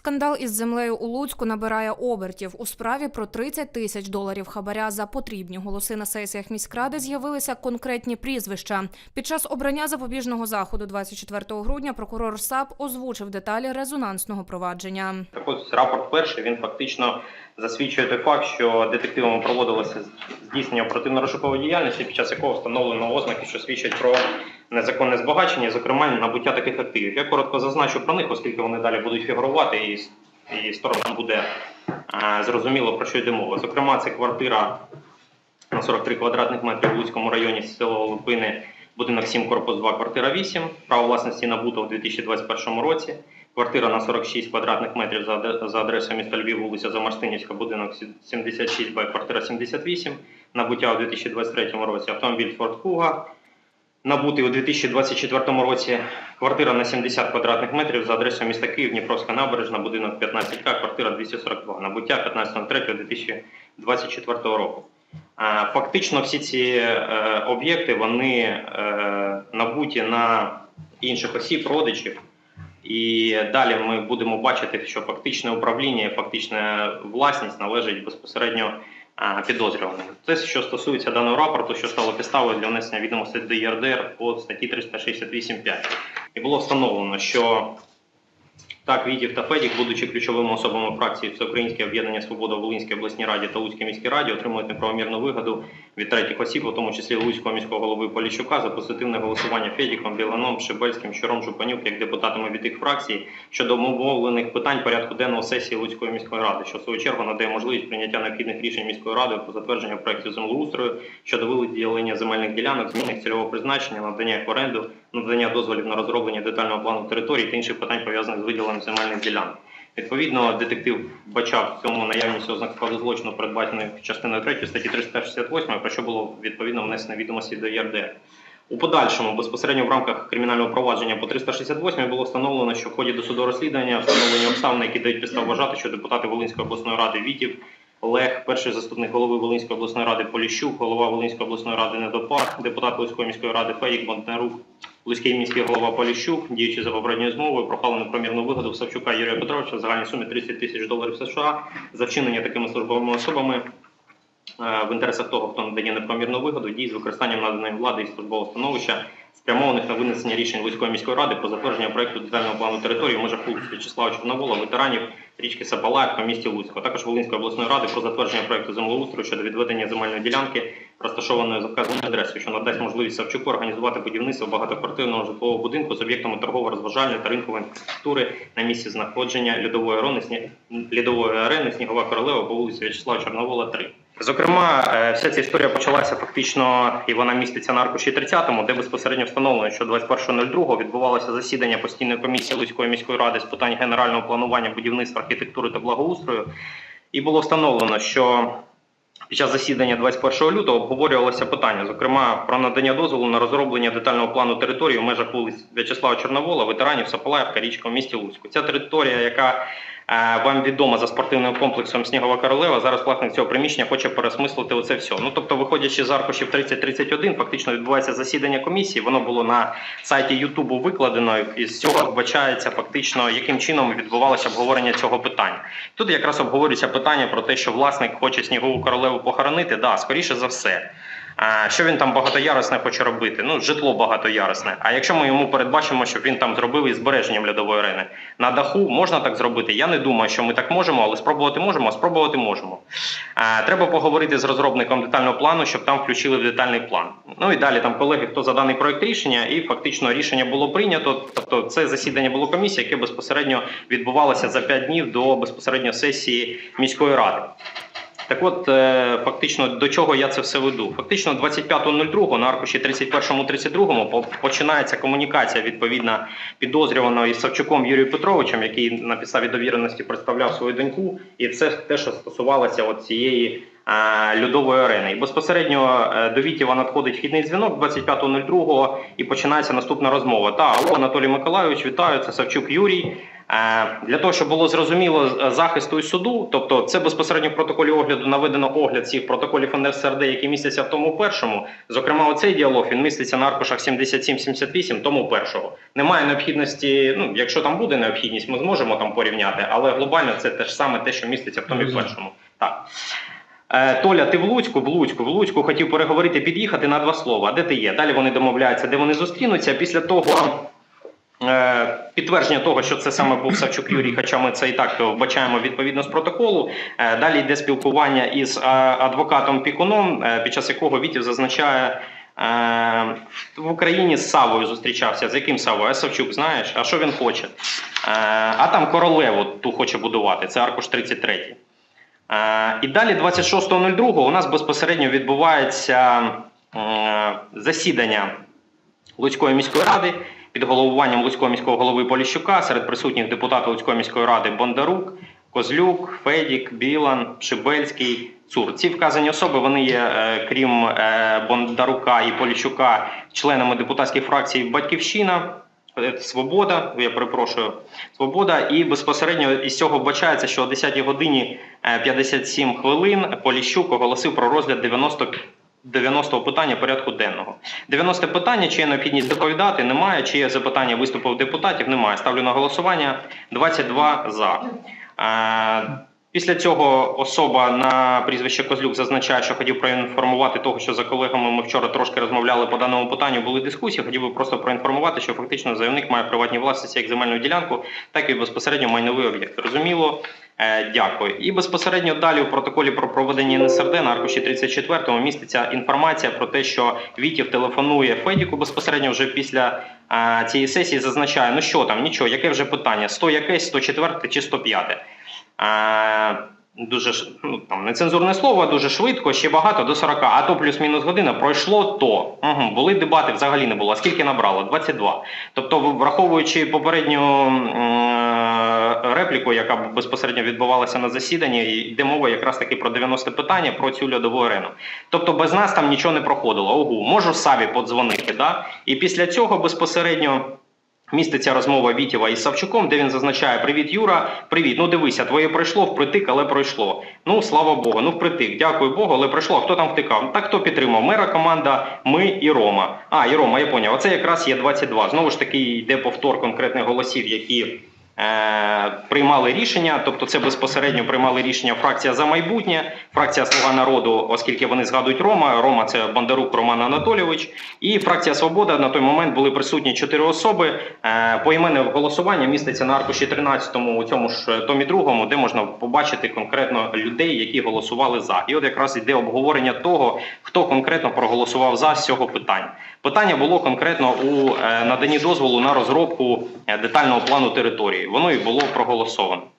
Скандал із землею у Луцьку набирає обертів. У справі про 30 тисяч доларів хабаря за потрібні голоси на сесіях міськради з'явилися конкретні прізвища. Під час обрання запобіжного заходу 24 грудня прокурор САП озвучив деталі резонансного провадження. Так ось рапорт перший він фактично засвідчує той факт, що детективами проводилося здійснення оперативно-розшукової діяльності, під час якого встановлено ознаки, що свідчать про незаконне збагачення, зокрема набуття таких активів. Я коротко зазначу про них, оскільки вони далі будуть фігурувати, і, і сторонам буде е, зрозуміло про що йде мова. Зокрема, це квартира на 43 квадратних метрів в Луцькому районі село Липини, будинок 7, корпус 2, квартира 8. Право власності набуто у 2021 році. Квартира на 46 квадратних метрів за, адресою міста Львів, вулиця Замарстинівська, будинок 76 Б, квартира 78. Набуття у 2023 році. Автомобіль Ford Kuga. Набутий у 2024 році. Квартира на 70 квадратних метрів за адресою міста Київ, Дніпровська набережна, будинок 15К, квартира 242. Набуття 15.03.2024 року. Фактично всі ці е, об'єкти вони е, набуті на інших осіб, родичів. І далі ми будемо бачити, що фактичне управління фактична власність належить безпосередньо е, підозрюваним. Це що стосується даного рапорту, що стало підставою для внесення відомостей до ЄРДР по статті 368.5. І було встановлено, що так, Вітів та Федік, будучи ключовими особами фракції Всеукраїнське об'єднання Свобода в Волинській обласній раді та Луцькій міській раді, отримують неправомірну вигоду від третіх осіб, у тому числі Луцького міського голови Поліщука, за позитивне голосування Федіком, Біланом, Шибельським, Щуром, Жупанюк, як депутатами від їх фракцій щодо обумовлених питань порядку денного сесії Луцької міської ради, що в свою чергу надає можливість прийняття необхідних рішень міської ради про затвердження проєктів землеустрою щодо виділення земельних ділянок, зміни їх цільового призначення, надання їх в оренду, надання дозволів на розроблення детального плану території та інших питань пов'язаних з виділенням земельних ділянок. Відповідно, детектив бачав в цьому наявність ознак складу злочину, передбаченої частиною 3 статті 368, про що було відповідно внесено відомості до ЄРДР. У подальшому, безпосередньо в рамках кримінального провадження по 368 було встановлено, що в ході досудового розслідування встановлені обставини, які дають підстав вважати, що депутати Волинської обласної ради Вітів, Олег, перший заступник голови Волинської обласної ради Поліщук, голова Волинської обласної ради Недопар, депутат Луцької міської ради Федік Бонтнерук, Луцький міський голова Поліщук, діючи за попередньою змовою, прохали непромірну вигоду Савчука Юрія Петровича в загальній сумі 30 тисяч доларів США за вчинення такими службовими особами е, в інтересах того, хто надає непомірну вигоду, дій з використанням наданої влади і службового становища, спрямованих на винесення рішень Луцької міської ради про затвердження проекту детального плану території в межах вулиці В'ячеслава Чорновола, ветеранів річки Сапалаївка в місті Луцьку, а також Волинської обласної ради про затвердження проекту землеустрою щодо відведення земельної ділянки, розташованої за вказаною адресою, що надасть можливість Савчуку організувати будівництво багатоквартирного житлового будинку з об'єктами торгово-розважальної та ринкової інфраструктури на місці знаходження льодової арени, льодової арени Снігова королева по вулиці В'ячеслава Чорновола, 3. Зокрема, е, вся ця історія почалася фактично, і вона міститься на аркуші 30-му, де безпосередньо встановлено, що 21.02 відбувалося засідання постійної комісії Луцької міської ради з питань генерального планування будівництва, архітектури та благоустрою. І було встановлено, що під час засідання 21 лютого обговорювалося питання, зокрема про надання дозволу на розроблення детального плану території в межах вулиць В'ячеслава Чорновола, ветеранів Сапалаївка, річка в місті Луцьку. Ця територія, яка е, вам відома за спортивним комплексом Снігова королева, зараз власник цього приміщення хоче пересмислити оце все. Ну тобто, виходячи з аркушів 3031, фактично відбувається засідання комісії. Воно було на сайті Ютубу викладено, і з цього вбачається фактично, яким чином відбувалося обговорення цього питання. Тут якраз обговорюється питання про те, що власник хоче снігову королеву похоронити. Да, скоріше за все. А що він там багатоярусне хоче робити? Ну, житло багатоярусне. А якщо ми йому передбачимо, щоб він там зробив із збереженням льодової арени на даху, можна так зробити? Я не думаю, що ми так можемо, але спробувати можемо, а спробувати можемо. А, треба поговорити з розробником детального плану, щоб там включили в детальний план. Ну і далі там колеги, хто за даний проект рішення, і фактично рішення було прийнято. Тобто, це засідання було комісії, яке безпосередньо відбувалося за 5 днів до безпосередньо сесії міської ради. Так от, е, фактично, до чого я це все веду? Фактично, 25.02 на аркуші 31.32 по- починається комунікація відповідна підозрюваного із Савчуком Юрієм Петровичем, який на підставі довіреності представляв свою доньку, і це те, що стосувалося от цієї е, льодової арени. І безпосередньо е, до Вітєва надходить вхідний дзвінок 25.02 і починається наступна розмова. Та, Анатолій Миколайович, вітаю, це Савчук Юрій. Для того, щоб було зрозуміло е, захисту і суду, тобто це безпосередньо в протоколі огляду наведено огляд цих протоколів НСРД, які містяться в тому першому. Зокрема, оцей діалог він міститься на аркушах 77-78, тому першого. Немає необхідності, ну якщо там буде необхідність, ми зможемо там порівняти, але глобально це те ж саме те, що міститься в тому першому. Так. Е, Толя, ти в Луцьку, в Луцьку, в Луцьку хотів переговорити, під'їхати на два слова. Де ти є? Далі вони домовляються, де вони зустрінуться. Після того підтвердження того, що це саме був Савчук Юрій, хоча ми це і так вбачаємо відповідно з протоколу. Е, Далі йде спілкування із е, адвокатом Пікуном, е, під час якого Вітів зазначає. е, В Україні з Савою зустрічався. З яким Савою? А Савчук, знаєш? А що він хоче? Е, А там королеву ту хоче будувати. Це аркуш 33. Е, І далі 26.02 у нас безпосередньо відбувається е, засідання Луцької міської ради під головуванням Луцького міського голови Поліщука серед присутніх депутатів Луцької міської ради Бондарук, Козлюк, Федік, Білан, Шибельський, Цур. Ці вказані особи вони є, е, крім е, Бондарука і Поліщука, членами депутатських фракцій Батьківщина. е, Свобода, я перепрошую, свобода, і безпосередньо із цього вбачається, що о 10 годині е, 57 хвилин Поліщук оголосив про розгляд 90 90 питання порядку денного. 90 питання, чи є необхідність доповідати, немає. Чи є запитання виступів депутатів, немає. Ставлю на голосування 22 за. Е, Після цього особа на прізвище Козлюк зазначає, що хотів проінформувати того, що за колегами ми вчора трошки розмовляли по даному питанню. Були дискусії. Хотів би просто проінформувати, що фактично заявник має приватні власності як земельну ділянку, так і безпосередньо майновий об'єкт. Розуміло. Е, Дякую. І безпосередньо далі у протоколі про проведення НСРД на аркуші 34 міститься інформація про те, що Вітів телефонує Федіку безпосередньо вже після е, цієї сесії. Зазначає, ну що там, нічого, яке вже питання? 100 якесь, 104 чи 105? Е, Дуже ну, там нецензурне слово, дуже швидко, ще багато до 40, а то плюс-мінус година пройшло то. Угу, були дебати, взагалі не було. Скільки набрало? 22. Тобто, враховуючи попередню м, репліку, яка безпосередньо відбувалася на засіданні, йде мова якраз таки про 90 питання про цю льодову арену. Тобто без нас там нічого не проходило. Ого, можу Саві подзвонити. Да? І після цього безпосередньо. Міститься розмова Вітєва із Савчуком, де він зазначає: Привіт, Юра, привіт. Ну дивися, твоє пройшло впритик, але пройшло. Ну слава Богу, ну впритик, дякую Богу, але пройшло. А хто там втикав? Так хто підтримав? Мера команда, ми і Рома. А, і Рома, я поняв. Оце якраз є 22. Знову ж таки, йде повтор конкретних голосів, які. Е, приймали рішення, тобто це безпосередньо приймали рішення фракція за майбутнє, фракція Слуга народу, оскільки вони згадують Рома. Рома це Бондарук Роман Анатолійович, і фракція Свобода на той момент були присутні чотири особи. Е, поіменне голосування міститься на аркуші 13 у цьому ж томі другому, де можна побачити конкретно людей, які голосували за. І от якраз йде обговорення того, хто конкретно проголосував за з цього питання. Питання було конкретно у е, наданні дозволу на розробку детального плану території. Воно і було проголосовано.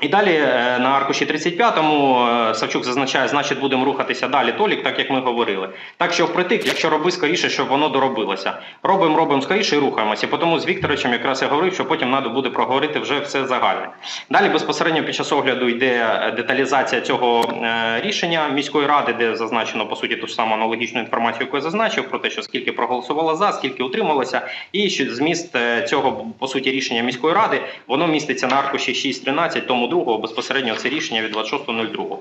І далі е, на аркуші 35-му е, Савчук зазначає, значить, будемо рухатися далі, Толік, так як ми говорили. Так що впритик, якщо роби скоріше, щоб воно доробилося. Робимо, робимо скоріше і рухаємося. І тому з Вікторовичем якраз я говорив, що потім треба буде проговорити вже все загальне. Далі безпосередньо під час огляду йде е, деталізація цього рішення міської ради, де зазначено по суті ту ж саму аналогічну інформацію, яку я зазначив, про те, що скільки проголосувало за, скільки утрималося, і зміст цього по суті рішення міської ради воно міститься на аркуші 6.13, тому другого безпосередньо це рішення від 26.02.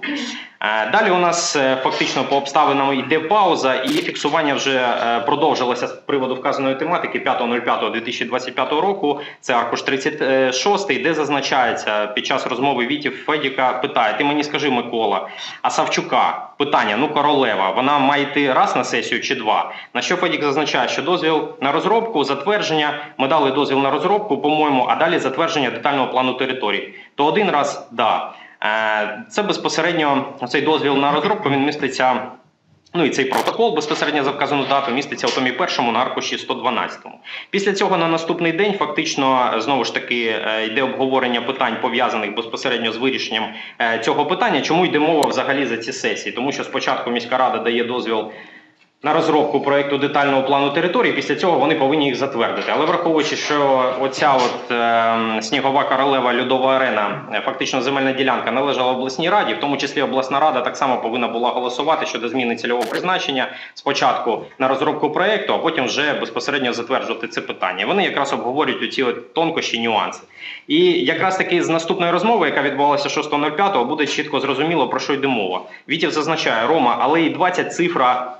Е, Далі у нас е, фактично по обставинам йде пауза, і фіксування вже е, продовжилося з приводу вказаної тематики 5.05.2025 року. Це аркуш 36, де зазначається під час розмови Вітів Федіка питає: Ти мені скажи, Микола, а Савчука питання: ну королева, вона має йти раз на сесію чи два? На що Федік зазначає, що дозвіл на розробку, затвердження. Ми дали дозвіл на розробку, по-моєму, а далі затвердження детального плану території. То один раз да. Е, Це безпосередньо цей дозвіл на розробку він міститься. Ну і цей протокол безпосередньо за вказану дату міститься у томі першому на аркуші 112. Після цього на наступний день фактично е, знову ж таки е, йде обговорення питань пов'язаних безпосередньо з вирішенням е, цього питання. Чому йде мова взагалі за ці сесії? Тому що спочатку міська рада дає дозвіл на розробку проекту детального плану території. Після цього вони повинні їх затвердити. Але враховуючи, що оця от е, снігова королева льодова арена, е, фактично земельна ділянка належала обласній раді, в тому числі обласна рада так само повинна була голосувати щодо зміни цільового призначення спочатку на розробку проекту, а потім вже безпосередньо затверджувати це питання. Вони якраз обговорюють оці от тонкощі, нюанси. І якраз таки з наступної розмови, яка відбувалася 6.05, буде чітко зрозуміло про що йде мова. Вітів зазначає Рома, але і 20 цифра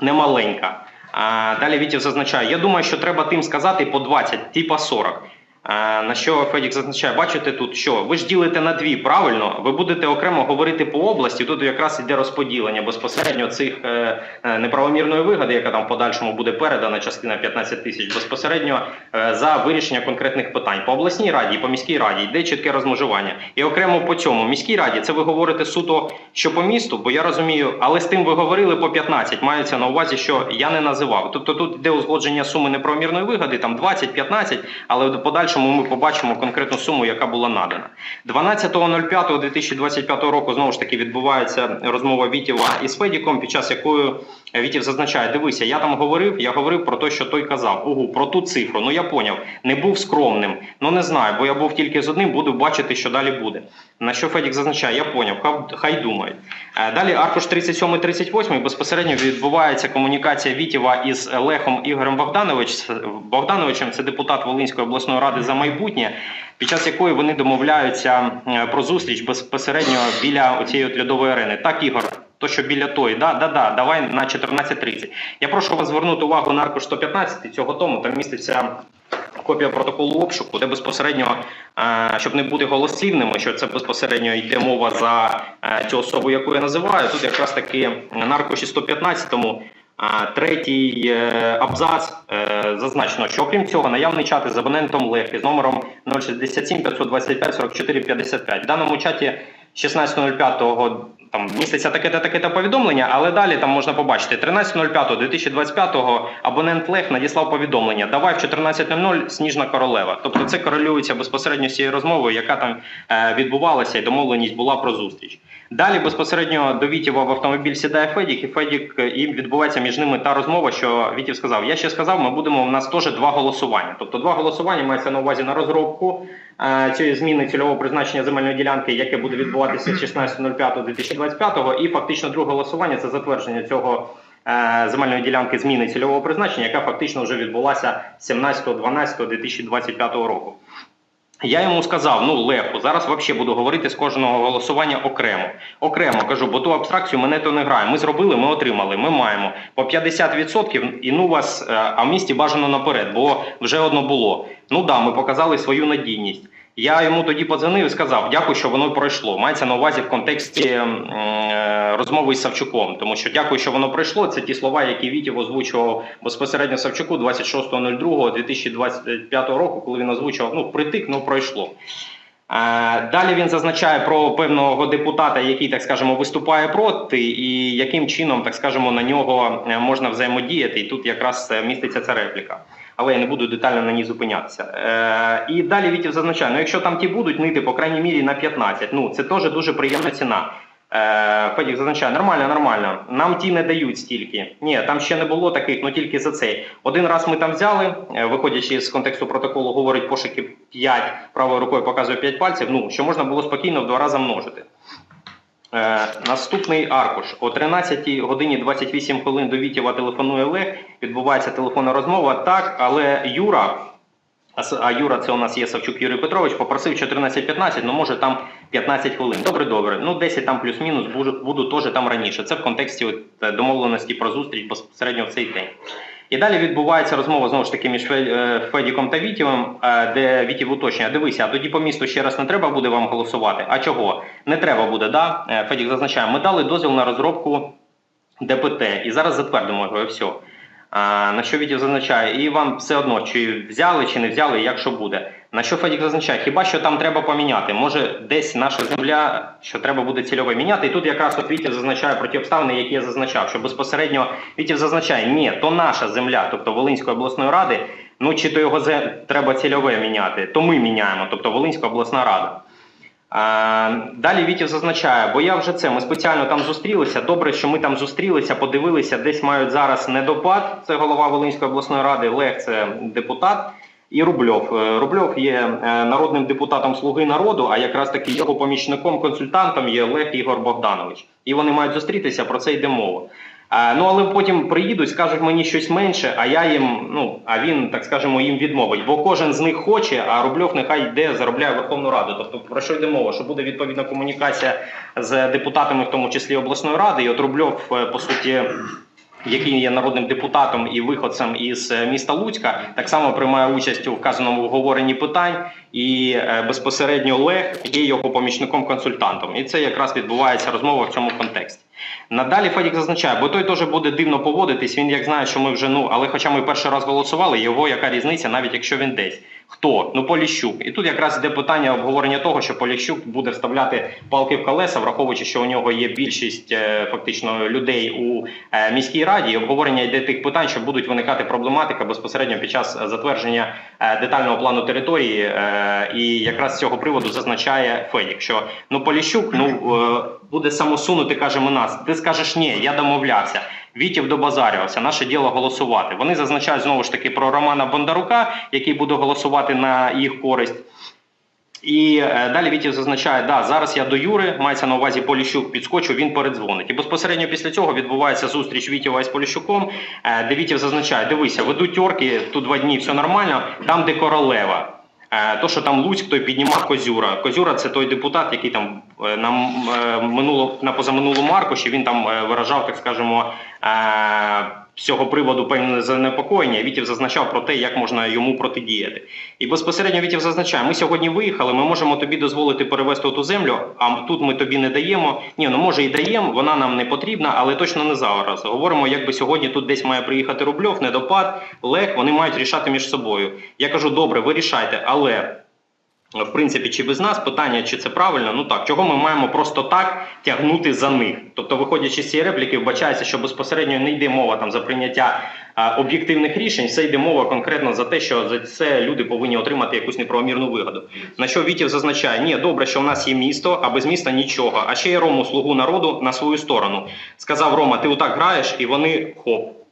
немаленька. А, далі Вітів зазначає: я думаю, що треба тим сказати по 20, типа 40. На що Федік зазначає, бачите тут, що ви ж ділите на дві правильно, ви будете окремо говорити по області. Тут якраз іде розподілення безпосередньо цих е, е, неправомірної вигоди, яка там в подальшому буде передана, частина 15 тисяч, безпосередньо е, за вирішення конкретних питань. По обласній раді по міській раді йде чітке розмежування. І окремо по цьому міській раді це ви говорите суто, що по місту, бо я розумію, але з тим ви говорили по 15, мається на увазі, що я не називав. Тобто тут йде узгодження суми неправомірної вигоди, там 20-15, але в подальшому ми побачимо конкретну суму, яка була надана. 12.05.2025 року знову ж таки відбувається розмова Вітєва із Федіком, під час якої Вітів зазначає: дивися, я там говорив, я говорив про те, що той казав. Угу, про ту цифру. Ну я поняв, не був скромним. Ну не знаю, бо я був тільки з одним, буду бачити, що далі буде. На що Федік зазначає, я поняв, хай, думають. Е, Далі аркуш 37-38 безпосередньо відбувається комунікація Вітєва із Лехом Ігорем Богданович, Богдановичем. Це депутат Волинської обласної ради за майбутнє, під час якої вони домовляються е, про зустріч безпосередньо біля цієї льодової арени. Так, Ігор, то що біля тої, да, да, да, давай на 14.30. Я прошу вас звернути увагу на аркуш 115 цього тому. Там міститься копія протоколу обшуку, де безпосередньо, е, щоб не бути голослівними, що це безпосередньо йде мова за е, цю особу, яку я називаю. Тут якраз таки на аркуші 115-му а, Третій е, абзац зазначено, що окрім цього, наявний чати з абонентом Лехи з номером 067 525 44 55. В даному чаті 16.05 там міститься таке-та таке-та повідомлення, але далі там можна побачити 13.05.2025 абонент Лех надіслав повідомлення. Давай в 14.00 сніжна королева. Тобто це корелюється безпосередньо з цією розмовою, яка там е, відбувалася, і домовленість була про зустріч. Далі безпосередньо до Вітєва в автомобіль сідає Федік, і Федік е, і відбувається між ними та розмова, що Вітів сказав: Я ще сказав, ми будемо у нас теж два голосування. Тобто два голосування мається на увазі на розробку е, цієї зміни цільового призначення земельної ділянки, яке буде відбуватися 16.05.2025, і фактично друге голосування це затвердження цього. е, Земельної ділянки зміни цільового призначення, яка фактично вже відбулася 17.12.2025 року. Я йому сказав: ну Леху, зараз взагалі буду говорити з кожного голосування окремо. Окремо кажу, бо ту абстракцію мене то не грає. Ми зробили, ми отримали, ми маємо по 50% і ну вас, е, а в місті бажано наперед, бо вже одно було. Ну да, ми показали свою надійність. Я йому тоді подзвонив і сказав, дякую, що воно пройшло. Мається на увазі в контексті е, розмови із Савчуком, тому що дякую, що воно пройшло. Це ті слова, які Вітів озвучував безпосередньо Савчуку 26.02.2025 року, коли він озвучував, ну притик, ну пройшло. Е, Далі він зазначає про певного депутата, який, так скажемо, виступає проти, і яким чином, так скажемо, на нього е, можна взаємодіяти. І тут якраз міститься ця репліка. Але я не буду детально на ній зупинятися. Е, і далі Вітів зазначає: ну якщо там ті будуть нити, по крайній мірі на 15, ну це теж дуже приємна ціна. Е, Федік зазначає, нормально, нормально. Нам ті не дають стільки. Ні, там ще не було таких, ну тільки за цей. Один раз ми там взяли, е, виходячи з контексту протоколу, говорить пошуки 5, правою рукою показує 5 пальців. Ну що можна було спокійно в два рази множити. Е, наступний аркуш о 13 годині 28 хвилин до Вітєва телефонує Олег. Відбувається телефонна розмова. Так, але Юра, а Юра, це у нас є Савчук Юрій Петрович, попросив 14-15, ну може там 15 хвилин. Добре, добре. Ну 10 там плюс-мінус буду, буду теж там раніше. Це в контексті от, домовленості про зустріч безпосередньо в цей день. І далі відбувається розмова знову ж таки між е, Федіком та Вітєвим, е, де Вітєв уточнює, дивися, а тоді по місту ще раз не треба буде вам голосувати. А чого? Не треба буде, да? Е, Федік зазначає, ми дали дозвіл на розробку ДПТ і зараз затвердимо його і все. На що Вітєв зазначає, і вам все одно, чи взяли, чи не взяли, як що буде. На що Федік зазначає, хіба що там треба поміняти? Може, десь наша земля, що треба буде цільове міняти. І тут якраз от Вітєв зазначає про ті обставини, які я зазначав, що безпосередньо Вітєв зазначає, ні, то наша земля, тобто Волинської обласної ради, ну чи то його зе- треба цільове міняти, то ми міняємо, тобто Волинська обласна рада. Далі Вітів зазначає, бо я вже це. Ми спеціально там зустрілися. Добре, що ми там зустрілися, подивилися, десь мають зараз недопад. Це голова Волинської обласної ради, Лег це депутат. І Рубльов. Е, Рубльов є е, народним депутатом Слуги народу, а якраз таки його помічником-консультантом є Олег Ігор Богданович. І вони мають зустрітися, про це йде мова. Е, Ну але потім приїдуть, скажуть мені щось менше, а я їм, ну а він, так скажемо, їм відмовить. Бо кожен з них хоче, а Рубльов нехай йде, заробляє Верховну Раду. Тобто про що йде мова? Що буде відповідна комунікація з депутатами, в тому числі обласної ради, і от Рубльов, по суті який є народним депутатом і виходцем із е, міста Луцька, так само приймає участь у вказаному обговоренні питань, і е, безпосередньо Олег є його помічником-консультантом. І це якраз відбувається розмова в цьому контексті. Надалі Федік зазначає, бо той теж буде дивно поводитись. Він як знає, що ми вже ну, але хоча ми перший раз голосували, його яка різниця, навіть якщо він десь. Хто? Ну Поліщук. І тут якраз йде питання обговорення того, що Поліщук буде вставляти палки в колеса, враховуючи, що у нього є більшість е, фактично людей у е, міській раді. І обговорення йде тих питань, що будуть виникати проблематика безпосередньо під час затвердження е, детального плану території. І якраз з цього приводу зазначає Федік, що ну Поліщук ну буде самосунути, кажемо нас. Ти скажеш ні, я домовлявся. Вітів добазарювався, наше діло голосувати. Вони зазначають знову ж таки про Романа Бондарука, який буде голосувати на їх користь. І е, далі Вітів зазначає, да, зараз я до Юри, мається на увазі Поліщук, підскочу, він передзвонить. І безпосередньо після цього відбувається зустріч Вітєва із Поліщуком, е, де Вітів зазначає, дивися, ведуть орки, тут два дні, все нормально, там, де королева. Е, То, що там Луцьк, той піднімав Козюра. Козюра це той депутат, який там е, на е, минуло на позаминулому аркуші він там виражав, так скажемо, цього приводу певне занепокоєння. Вітів зазначав про те, як можна йому протидіяти. І безпосередньо Вітів зазначає: ми сьогодні виїхали, ми можемо тобі дозволити перевести ту землю, а тут ми тобі не даємо. Ні, ну може і даємо, вона нам не потрібна, але точно не зараз. Говоримо, якби сьогодні тут десь має приїхати Рубльов, недопад, Лег, вони мають рішати між собою. Я кажу, добре, ви рішайте, але. В принципі, чи без нас питання, чи це правильно? Ну так, чого ми маємо просто так тягнути за них? Тобто, виходячи з цієї репліки, вбачається, що безпосередньо не йде мова там за прийняття а, об'єктивних рішень, це йде мова конкретно за те, що за це люди повинні отримати якусь неправомірну вигоду. На що Вітів зазначає: ні, добре, що в нас є місто, а без міста нічого. А ще є Рому слугу народу на свою сторону. Сказав Рома, ти отак граєш, і вони хоп.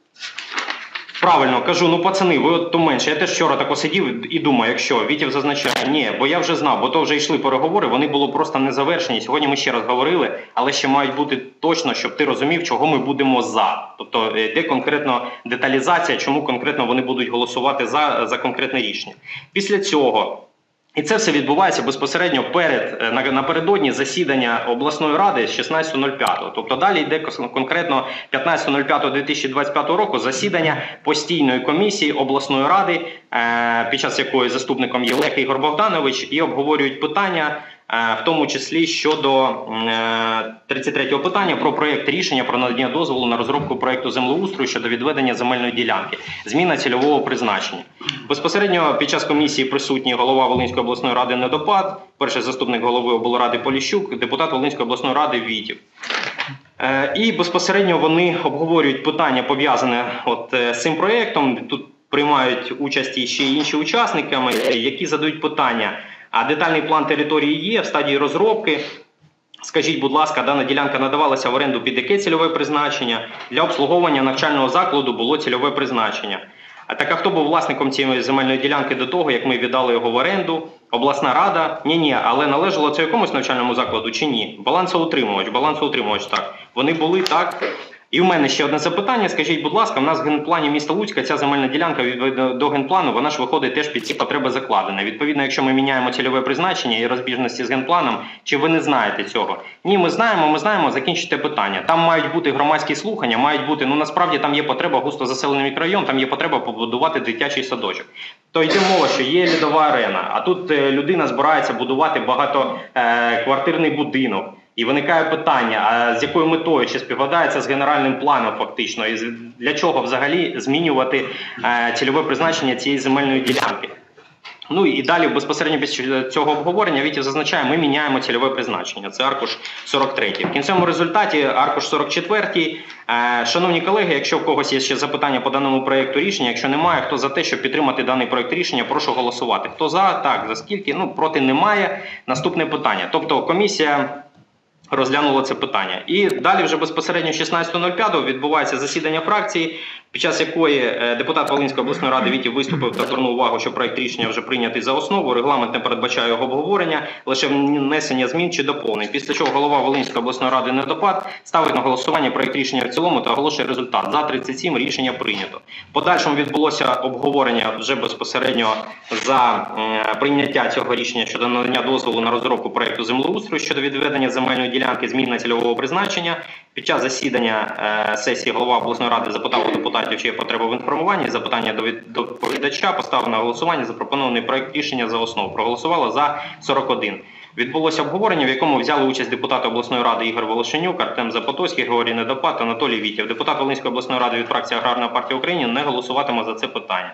Правильно кажу, ну пацани, ви от то менше. Я теж вчора тако сидів і думаю, якщо Вітів зазначає, ні, бо я вже знав, бо то вже йшли переговори, вони були просто не завершені. Сьогодні ми ще раз говорили, але ще мають бути точно, щоб ти розумів, чого ми будемо за. Тобто, е, де конкретно деталізація, чому конкретно вони будуть голосувати за, за конкретне рішення. Після цього. І це все відбувається безпосередньо перед е, напередодні засідання обласної ради з 16.05. Тобто далі йде конкретно 15.05.2025 року засідання постійної комісії обласної ради, е, під час якої заступником є Лех Ігор Богданович, і обговорюють питання. Е, В тому числі щодо м, е, 33-го питання про проєкт рішення про надання дозволу на розробку проєкту землеустрою щодо відведення земельної ділянки, зміна цільового призначення. Безпосередньо під час комісії присутній голова Волинської обласної ради Недопад, перший заступник голови облради Поліщук, депутат Волинської обласної ради Вітів. Е, І безпосередньо вони обговорюють питання пов'язане от з цим проєктом. Тут приймають участь ще інші учасники, які задають питання. А детальний план території є в стадії розробки. Скажіть, будь ласка, дана ділянка надавалася в оренду під яке цільове призначення? Для обслуговування навчального закладу було цільове призначення. А так а хто був власником цієї земельної ділянки до того, як ми віддали його в оренду? Обласна рада? Ні, ні, але належало це якомусь навчальному закладу чи ні? Балансоутримувач, балансоутримувач, так. Вони були так. І в мене ще одне запитання. Скажіть, будь ласка, в нас в генплані міста Луцька ця земельна ділянка відповідно до генплану, вона ж виходить теж під ці потреби закладена. Відповідно, якщо ми міняємо цільове призначення і розбіжності з генпланом, чи ви не знаєте цього? Ні, ми знаємо, ми знаємо, закінчите питання. Там мають бути громадські слухання, мають бути, ну насправді там є потреба густо заселений мікрорайон, там є потреба побудувати дитячий садочок. То йде мова, що є льодова арена, а тут е, людина збирається будувати багатоквартирний будинок. І виникає питання: а з якою метою чи співпадається з генеральним планом, фактично, і для чого взагалі змінювати е, цільове призначення цієї земельної ділянки? Ну і далі безпосередньо після цього обговорення Вітів зазначає, ми міняємо цільове призначення. Це аркуш 43. В кінцевому результаті аркуш 44. Е, Шановні колеги, якщо в когось є ще запитання по даному проекту рішення, якщо немає, хто за те, щоб підтримати даний проект рішення, прошу голосувати. Хто за, так, за скільки? Ну проти немає. Наступне питання. Тобто комісія. Розглянуло це питання. І далі, вже безпосередньо 16.05 відбувається засідання фракції, під час якої е, депутат Волинської обласної ради Вітів виступив та звернув увагу, що проект рішення вже прийнятий за основу. Регламент не передбачає його обговорення, лише внесення змін чи доповнень. Після чого голова Волинської обласної ради недопад ставить на голосування проект рішення в цілому та оголошує результат. За 37 рішення прийнято. Подальшому відбулося обговорення вже безпосередньо за е, прийняття цього рішення щодо надання дозволу на розробку проекту землеустрою щодо відведення земельної ділянки, зміни цільового призначення. Під час засідання е, сесії голова обласної ради запитав у депутатів, чи є потреба в інформуванні. Запитання до від- доповідача поставив на голосування запропонований проект рішення за основу. Проголосувало за 41. Відбулося обговорення, в якому взяли участь депутати обласної ради Ігор Волошенюк, Артем Запотоцький, Георгій Недопад, Анатолій Вітєв. Депутат Волинської обласної ради від фракції Аграрна партія України не голосуватиме за це питання.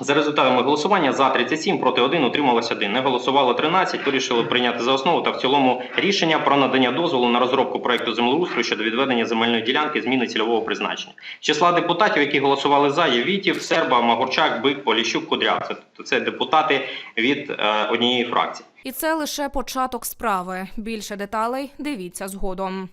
За результатами голосування за 37, проти 1, утрималось 1. Не голосувало 13, вирішили прийняти за основу та в цілому рішення про надання дозволу на розробку проекту землеустрою щодо відведення земельної ділянки зміни цільового призначення. Числа депутатів, які голосували за, є Вітів, Серба, Магурчак, Бик, Поліщук, Кудряк. Це депутати від е, однієї фракції. І це лише початок справи. Більше деталей дивіться згодом.